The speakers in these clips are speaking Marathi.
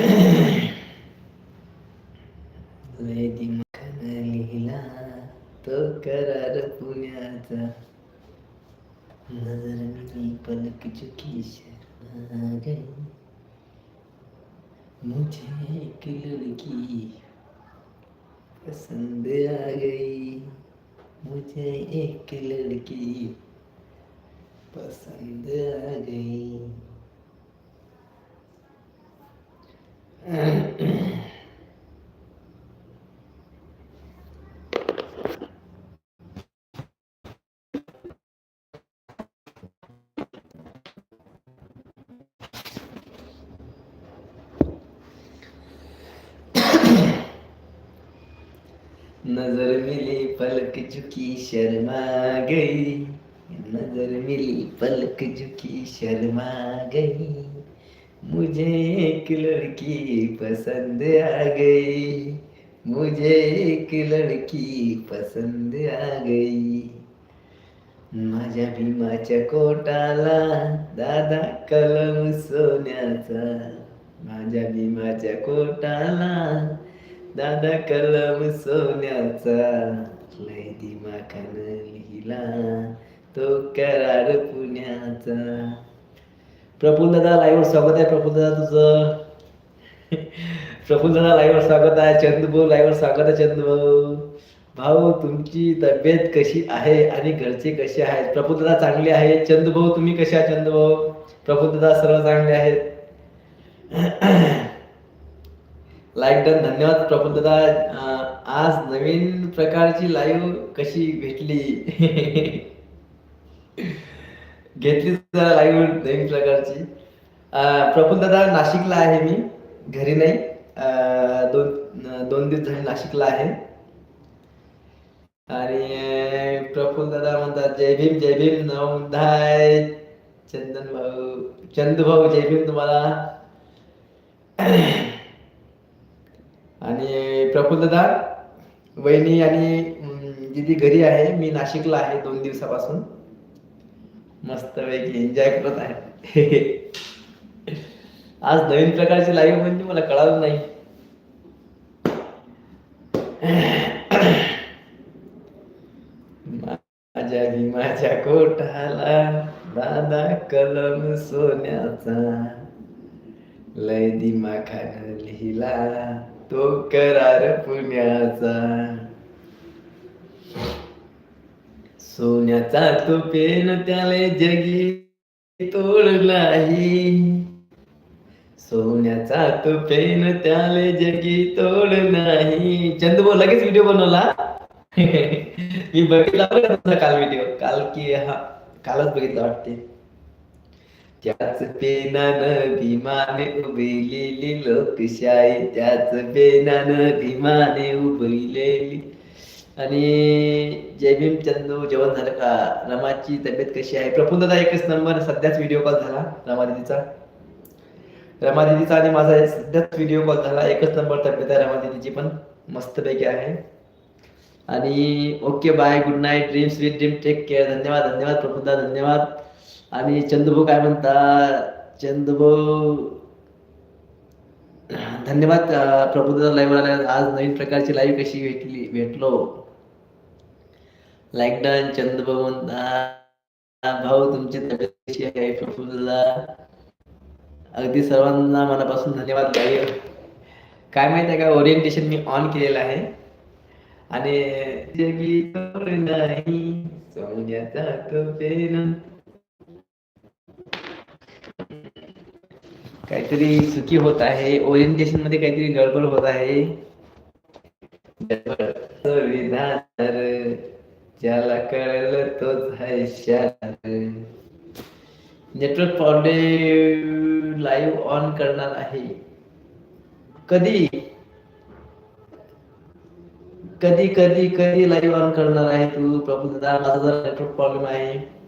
लय दिमाखानं लिहिला तो करार पुण्याचा. नज़र मिली पलक चुकी शर्मा गई मुझे एक लड़की पसंद आ गई. मुझे एक लड़की पसंद आ गई. नजर मिली पलक झुकी शर्मा गई। नजर मिली पलक झुकी शर्मा गई। मुझे एक लड़की पसंद आ गई। मुझे एक लड़की पसंद आ गई। माझ्या भीमाच्या कोटाला दादा कलम सोन्याचा। माझ्या भीमाच्या कोटाला दादा कलम सोन्याचा। लय दिमाखान लिहिला तो करार पुण्याचा। प्रफुल्ल दादा लाईव्हवर स्वागत आहे प्रफुल्ल दादा तुझं. प्रफुल्ल दादा लाईव्हवर स्वागत आहे चंदू लाईव्हवर स्वागत आहे चंदू भाऊ तुमची तब्येत कशी आहे आणि घरचे कसे आहेत? प्रफुल्ल दादा चांगले आहे चंदू भाऊ तुम्ही कसे आहात चंदू भाऊ प्रफुल्ल दादा सर्व चांगले आहेत. लाईक डन धन्यवाद प्रफुल्ल दादा आज नवीन प्रकारची लाईव्ह कशी भेटली? घेतली जरा लाईव्ह नवीन प्रकारची. प्रफुल्ल दादा नाशिकला आहे मी. घरी नाही. दोन दोन दिवस झाले नाशिकला आहे. आणि प्रफुल प्रफुल्ल दादा म्हणतात जय भीम जय भीम नवधाय चंदन भाऊ चंदू भाऊ जय भीम तुम्हाला. आणि प्रफुल्ल दादा वहिनी आणि दिदी घरी आहे. मी नाशिकला आहे दोन दिवसापासून. मस्तपैकी एन्जॉय करत आहे. आज नवीन प्रकारची लाईव्ह म्हणजे मला कळालं नाही. माझ्या माझ्या कोटाला दादा कलम सोन्याचा. लय दिमाखानं लिहिला तो करार पुण्याचा. सोन्याचा तो पेन त्याले जगी तोड नाही सोन्याचा तो पेन त्याले जगी तोड नाही चंदू लगेच व्हिडिओ बनवला. मी बघितला तुमचा काल व्हिडिओ काल की हा कालच बघितला वाटते. त्याच पेनानं भीमाने उभीलेली लोकशाही. त्याच पेनानं भीमाने उभीलेली आणि जय भीम चंदू जेवण झालं का? रमाची तब्येत कशी आहे? प्रफुल्लदा एकच नंबर सध्याच व्हिडिओ कॉल झाला रमा दिदीचा रमा दिदीचा आणि माझा सध्याच व्हिडिओ कॉल झाला एकच नंबर तब्येत आहे रमा दिदीची पण मस्तपैकी आहे. आणि okay bye good night dream sweet dream take care धन्यवाद धन्यवाद प्रफुल्लदा धन्यवाद. आणि चंदूभाऊ काय म्हणता? चंदूभाऊ धन्यवाद अं, प्रभुदादा लाईव्ह आज नवीन प्रकारची लाईव्ह कशी भेटली भेटलो? लॉकडाऊन डन भाऊ तुमची तब्येत कशी आहे प्रफुल्ला अगदी सर्वांना मनापासून धन्यवाद लाईव्ह काय माहिती आहे का ओरिएंटेशन मी ऑन केलेलं आहे. आणि जगी नाही सोन्याचा काहीतरी चुकी होत आहे. ओरिएंटेशनमध्ये काहीतरी गडबड होत आहे. ज्याला कळलं तोच आहे शार नेटवर्क प्रॉब्लेम लाईव्ह ऑन करणार आहे. कधी? कधी कधी कधी लाईव्ह ऑन करणार आहे तू? प्रभू दादा माझा जरा नेटवर्क प्रॉब्लेम आहे.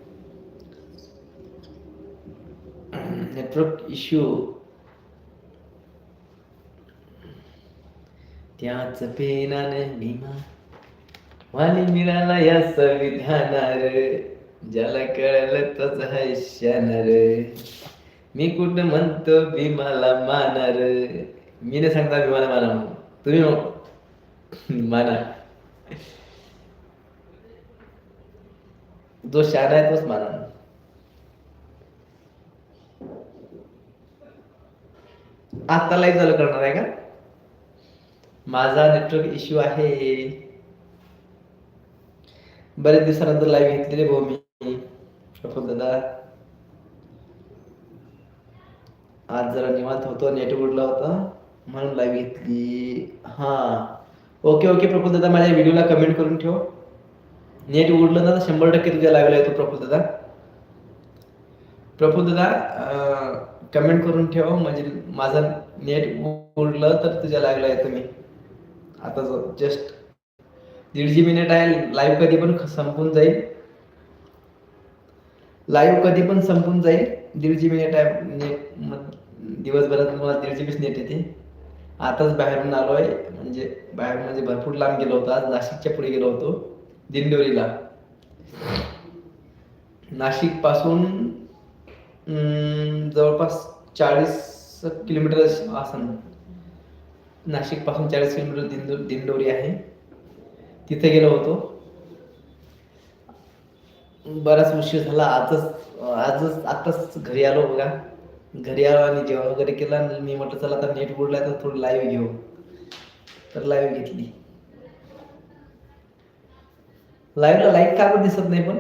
Network issue. त्याच पेनाने भीमा वाली मिळाला या संविधानार ज्याला कळलं तस है मी कुठं म्हणतो भीमाला मानार? मी नाही सांगता भीमाला माना तुम्ही माना. जो शान आहे तोच माना. आता लाईव्ह चालू करणार आहे का? माझा नेटवर्क इश्यू आहे. बरेच दिवसानंतर लाईव्ह घेतलेली भाऊ मी. प्रफुल दादा. आज जरा निवांत होतो नेट उडला होता. म्हणून लाईव्ह घेतली. हा. ओके ओके प्रफुल दादा माझ्या व्हिडिओला कमेंट करून ठेव. नेट उडलं ना तर शंभर टक्के तुझ्या लाईव्हला येतो प्रफुल दादा. प्रफुल दादा कमेंट करून ठेव. म्हणजे माझं नेट उडलं तर तुझ्या लाईव्हला येतो मी. आता जस्ट दीड जी मिनिट आहे लाईव्ह कधी पण संपून जाईल. लाईव्ह कधी पण संपून जाईल. दीड जी मिनिट आहे म्हणजे नेट मग दिवसभरात तुम्हाला दीड जी बीच नेट येते आताच बाहेरून आलो आहे म्हणजे बाहेर म्हणजे भरपूर लांब गेलो होतो आज नाशिकच्या पुढे गेलो होतो दिंडोरीला. नाशिकपासून जवळपास चाळीस किलोमीटर असं नाशिकपासून चाळीस किलोमीटर दिंडो दिंडोरी आहे. तिथे गेलो होतो. बराच उशीर झाला. आजच आजच आताच घरी आलो बघा. घरी आलो आणि जेवण वगैरे केलं आणि मी म्हटलं चला आता नेट बुडला तर थोडं लाईव्ह घेऊ. तर लाईव्ह घेतली. लाईव्हला लाईक का पण दिसत नाही पण?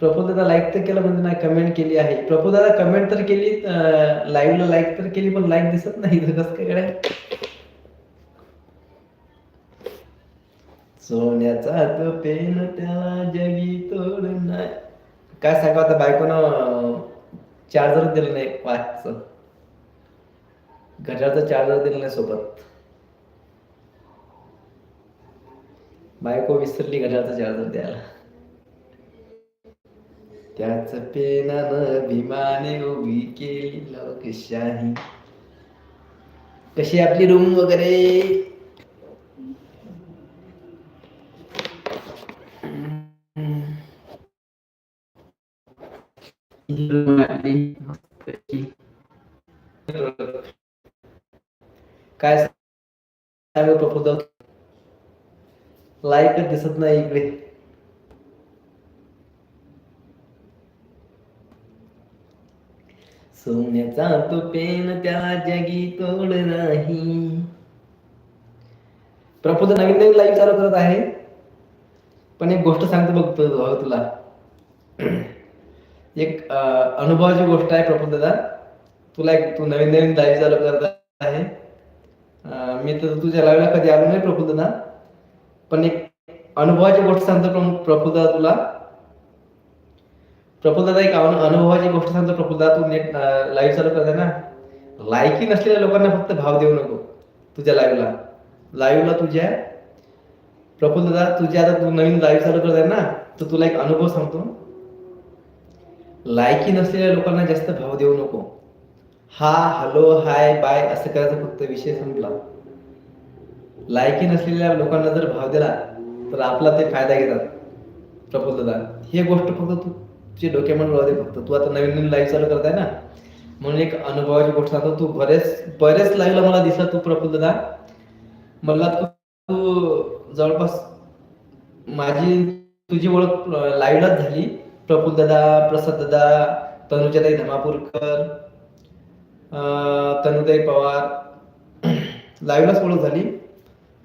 प्रफुल्ल दादा लाईक तर केलं म्हणजे नाही कमेंट केली आहे. प्रफुल्ल दादा कमेंट तर केली लाईव्हला लाईक तर केली पण लाईक दिसत नाही. तर कसं काय सोन्याचा तो पेन त्याला जगी तोड नाही काय सांगा आता बायकोनं चार्जर दिलं नाही वाचच घड्याळचं चार्जर दिलं नाही सोबत बायको विसरली घड्याळचं चार्जर द्यायला त्याच पेनानं भीमाने उभी केली लोकशाही कशी आपली रूम वगैरे काय प्रपोजल? लाईक दिसत नाही इकडे. सोन्याचा तो पेन त्या जगी तोड नाही. प्रपोज नवीन नवीन लाईव्ह चालू करत आहे. पण एक गोष्ट सांगतो बघतो तुला. एक अनुभवाची गोष्ट आहे प्रफुल दादा तुला एक तू नवीन नवीन लाईव्ह चालू करत आहे. मी तर तुझ्या लाईव्हला कधी आलो नाही प्रफुल दादा पण एक अनुभवाची गोष्ट सांगतो प्रम- दादा तुला. प्रफुल्ल दादा एक अनुभवाची गोष्ट सांगतो प्रफुल्ल दादा तू नेट लाईव्ह चालू करते ना. लायकी नसलेल्या लोकांना फक्त भाव देऊ नको तुझ्या लाईव्हला लाईव्हला तुझ्या प्रफुल्ल दादा तुझ्या आता तू नवीन लाईव्ह चालू करत आहे ना तर तुला एक अनुभव सांगतो. लायकी नसलेल्या लोकांना जास्त भाव देऊ नको. हा हॅलो हाय बाय असं करायचं फक्त विषय संपला. लायकी नसलेल्या लोकांना जर भाव दिला तर आपला ते फायदा घेतात. प्रफुल्ल दादा हे गोष्ट फक्त तू तुझे डोक्यामध्ये राहू दे फक्त. तू आता नवीन नवीन लाईव्ह चालू करताय ना? म्हणून एक अनुभवाची गोष्ट सांगतो. तू बरेच बरेच लाईव्हला मला दिसला तू प्रफुल्ल दादा. मला तू जवळपास माझी तुझी ओळख लाईव्हलाच झाली. प्रफुल्ल दादा प्रसाद दादा तनुजाताई धमापूरकर तनुताई पवार. लाईव्हलाच ओळख झाली.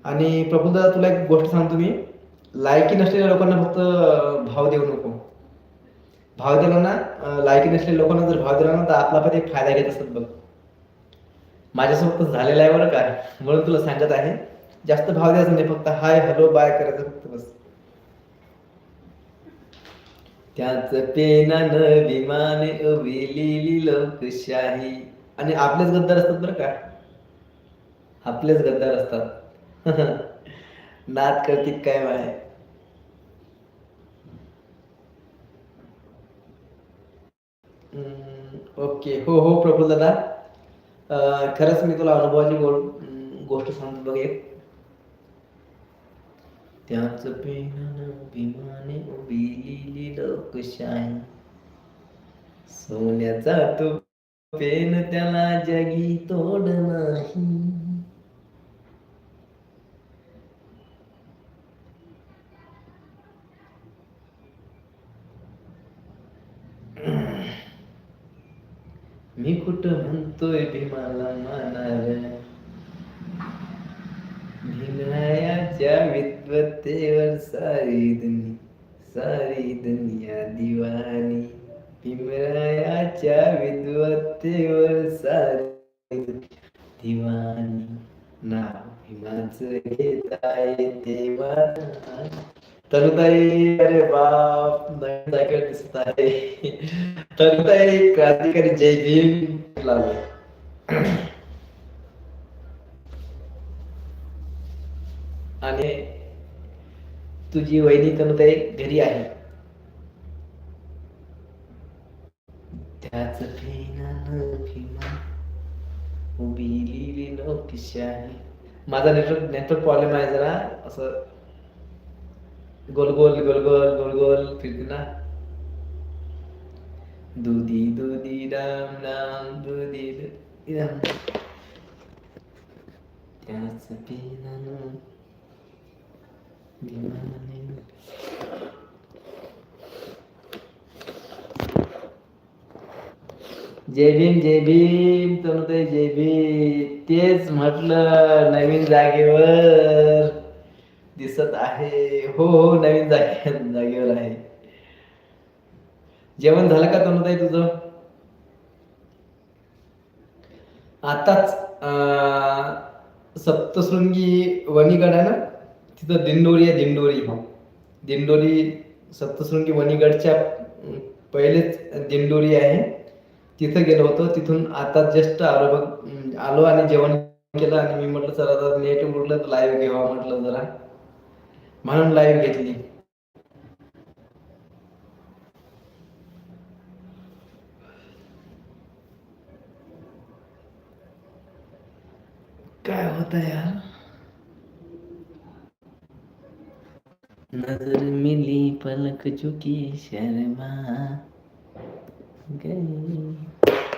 आणि प्रफुल्ल दादा तुला एक गोष्ट सांगतो मी. लायकी नसलेल्या लोकांना फक्त भाव देऊ नको. भाव दिला ना लायकी नसलेल्या लोकांना जर भाव दिला ना तर आपला पण एक फायदा घेत असतात बघ. माझ्यासोबत झालेला आहे बरं काय म्हणून तुला सांगत आहे. जास्त भाव द्यायचा नाही फक्त हाय हॅलो बाय करायचं फक्त बस. त्याच पेनान विमाने उभी लोकशाही. आणि आपलेच गद्दार असतात बरं का? आपलेच गद्दार असतात. नाद करतील काय माय ओके. हो हो प्रफुल दादा खरंच मी तुला अनुभवाची गोष्ट सांगतो बघ एक. त्याच पेनानं भीमाने उभी लिहिली लोकशाही. सोन्याचा तो पेन त्याला जगी तोड नाही. मी कुठं म्हणतोय भीमाला मानार भीमरायाच्या पत्तेवर सारी दुनिया सारी दुनिया दिवानी. भीमरायाच्या विद्वत्तेवर सारी दिवानी. नाव भीमाच घेता येते तरुताई अरे बाप नवीन सायकल दिसत आहे. तरुताई क्रांतिकारी जय भीम. लागले आणि तुझी वहिनी तनुताई घरी आहे. त्याच फेनानं लिहिली न लिहिली आहे. माझा नेटवर्क नेटवर्क प्रॉब्लेम आहे जरा. असं गोल गोल गोल गोल गोल गोल फिरते ना. दुधी दुधी डाम राम दुधी राम. त्याच पिना भीमाने जय भीम जय भीम तनुताई जय भीम. तेच म्हटलं नवीन जागेवर दिसत आहे. हो हो नवीन जागे जागेवर आहे. जेवण झालं का तनुताई तुझं? आताच सप्तशृंगी वणीगड आहे ना? तिथं दिंडोरी आहे दिंडोरी दिंडोरी सप्तशृंगी वणीगडच्या पहिलेच दिंडोरी आहे. तिथं गेलो होतो तिथून आता जस्ट आलो बघ आलो आणि जेवण केलं आणि मी म्हटलं चला आता नेट उरलं तर लाईव्ह घ्यावा म्हटलं जरा. म्हणून लाईव्ह घेतली. काय होतं यार? नजर मिली पलक चुकी शर्मा। गई।